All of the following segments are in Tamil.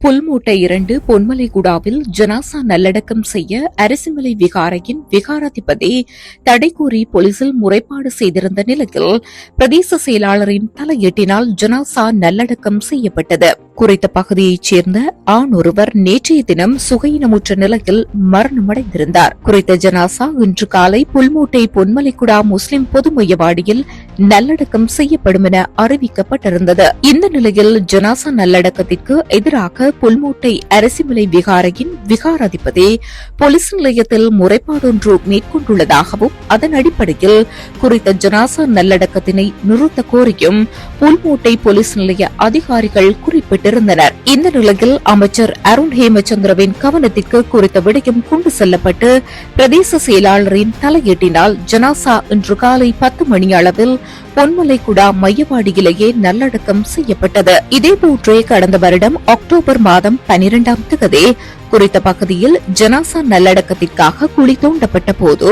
புல்மூட்டை இரண்டு பொன்மலைகுடாவில் ஜனாசா நல்லடக்கம் செய்ய அரசிமலை விகாரையின் விகாராதிபதி தடை கூறி போலீசில் முறைப்பாடு செய்திருந்த நிலையில் பிரதேச செயலாளரின் தலையீட்டினால் ஜனாசா நல்லடக்கம் செய்யப்பட்டது. குறித்த பகுதியைச் சேர்ந்த ஆண் ஒருவர் நேற்றைய தினம் சுகையினமுற்ற நிலையில் மரணமடைந்திருந்தார். குறித்த ஜனாசா இன்று காலை புல்மூட்டை பொன்மலைக்குடா முஸ்லிம் பொது மையவாடியில் நல்லடக்கம் செய்யப்படும் என அறிவிக்கப்பட்டிருந்தது. இந்த நிலையில் ஜனாசா நல்லடக்கத்திற்கு எதிராக புல்மூட்டை அரசிமலை விகாரையின் விகாராதிபதி போலீஸ் நிலையத்தில் முறைப்பாடொன்று மேற்கொண்டுள்ளதாகவும் அதன் அடிப்படையில் குறித்த ஜனாசா நல்லடக்கத்தினை நிறுத்த கோரியும் புல்மூட்டை போலீஸ் நிலைய அதிகாரிகள் குறிப்பிட்டிருந்தனர். இந்த நிலையில் அமைச்சர் அருண் ஹேமச்சந்திரவின் கவனத்திற்கு குறித்த விடயம் கொண்டு செல்லப்பட்டு பிரதேச செயலாளரின் தலையீட்டினால் ஜனாசா இன்று காலை பத்து மணி அளவில் பொன்மலைக்குடா மையவாடியிலேயே நல்லடக்கம் செய்யப்பட்டது. இதேபோன்றே கடந்த வருடம் அக்டோபர் மாதம் பனிரெண்டாம் தேதி குறித்த பகுதியில் ஜனாசா நல்லடக்கத்திற்காக குழி தோண்டப்பட்ட போது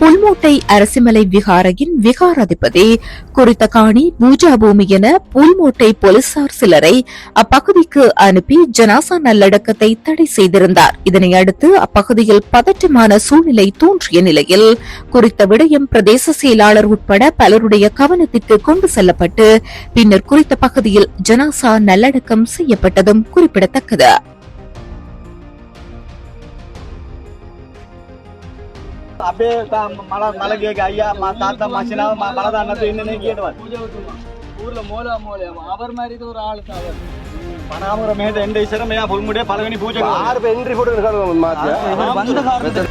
புல்மோட்டை அரசிமலை விகாரையின் விகாராதிபதி குறித்த காணி பூஜா பூமி என புல்மோட்டை போலீசார் சிலரை அப்பகுதிக்கு அனுப்பி ஜனாசா நல்லடக்கத்தை தடை செய்திருந்தார். இதனையடுத்து அப்பகுதியில் பதற்றமான சூழ்நிலை தோன்றிய நிலையில் குறித்த விடயம் பிரதேச செயலாளர் உட்பட பலருடைய கவனத்திற்கு கொண்டு செல்லப்பட்டு பின்னர் குறித்த பகுதியில் ஜனாசா நல்லடக்கம் செய்யப்பட்டதும் குறிப்பிடத்தக்கது. அப்படியே மழை மழை கேட்க ஐயா மா தாத்தா மாசினா மழை தானத்து என்னன்னு கேட்டுவார் ஊர்ல மூலா மூலையமா அவர் மாதிரி ஒரு ஆளு தான் அவர் பனாமரம் மேட்டு எந்த இசரம் ஐயா பொல்முடியே பழகனி பூஜை ஆறு பேர் என்ட்ரி போட்டு இருக்காங்க மாத்தியா